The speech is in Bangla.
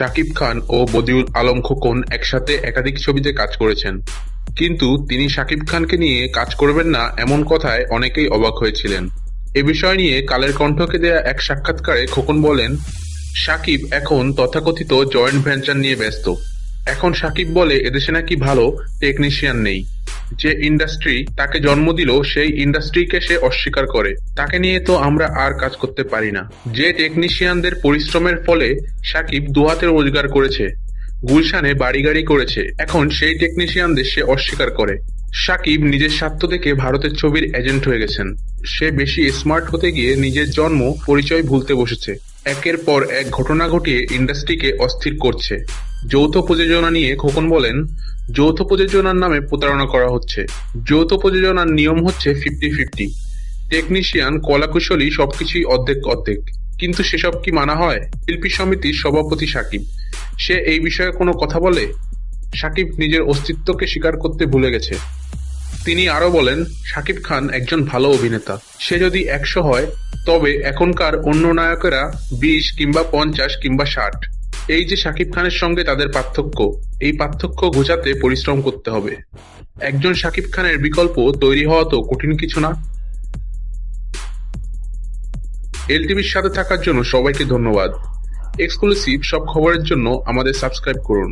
শাকিব খান ও বদিউল আলম খোকন একসাথে একাধিক ছবিতে কাজ করেছেন। কিন্তু তিনি শাকিব খানকে নিয়ে কাজ করবেন না এমন কথায় অনেকেই অবাক হয়েছিলেন। এ বিষয় নিয়ে কালের কণ্ঠকে দেয়া এক সাক্ষাৎকারে খোকন বলেন, শাকিব এখন তথাকথিত জয়েন্ট ভেঞ্চার নিয়ে ব্যস্ত। এখন শাকিব বলে এদেশে নাকি ভালো টেকনিশিয়ান নেই। যে ইন্ডাস্ট্রি তাকে জন্ম দিল সেই ইন্ডাস্ট্রিকে সে অস্বীকার করে। তাকে নিয়ে তো আমরা আর কাজ করতে পারি না। যে টেকনিশিয়ানদের পরিশ্রমের ফলে সাকিব দুহাতে রোজগার করেছে, গুলশানে বাড়ি গাড়ি করেছে, এখন সেই টেকনিশিয়ানদের সে অস্বীকার করে। সাকিব নিজের স্বার্থ থেকে ভারতের ছবির এজেন্ট হয়ে গেছেন। সে বেশি স্মার্ট হতে গিয়ে নিজের জন্ম পরিচয় ভুলতে বসেছে। একের পর এক ঘটনা ঘটিয়ে ইন্ডাস্ট্রিকে অস্থির করছে। যৌথ প্রযোজনা নিয়ে খোকন বলেন, যৌথ প্রযোজনার নামে প্রতারণা করা হচ্ছে। যৌথ প্রযোজনার নিয়ম হচ্ছে ফিফটি ফিফটি। টেকনিশিয়ান কলাকুশলী সবকিছুই অর্ধেক অর্ধেক। কিন্তু সেসব কি মানা হয়? শিল্পী সমিতির সভাপতি সাকিব। সে এই বিষয়ে কোনো কথা বলে? সাকিব নিজের অস্তিত্বকে স্বীকার করতে ভুলে গেছে। তিনি আরও বলেন, সাকিব খান একজন ভালো অভিনেতা। সে যদি একশো হয়, তবে এখনকার অন্য নায়কেরা বিশ কিংবা পঞ্চাশ কিংবা ষাট। এই যে সাকিব খানের সঙ্গে তাদের পার্থক্য, এই পার্থক্য ঘোচাতে পরিশ্রম করতে হবে। একজন সাকিব খানের বিকল্প তৈরি হওয়া তো কঠিন কিছু না। এলটিভির সাথে থাকার জন্য সবাইকে ধন্যবাদ। এক্সক্লুসিভ সব খবরের জন্য আমাদের সাবস্ক্রাইব করুন।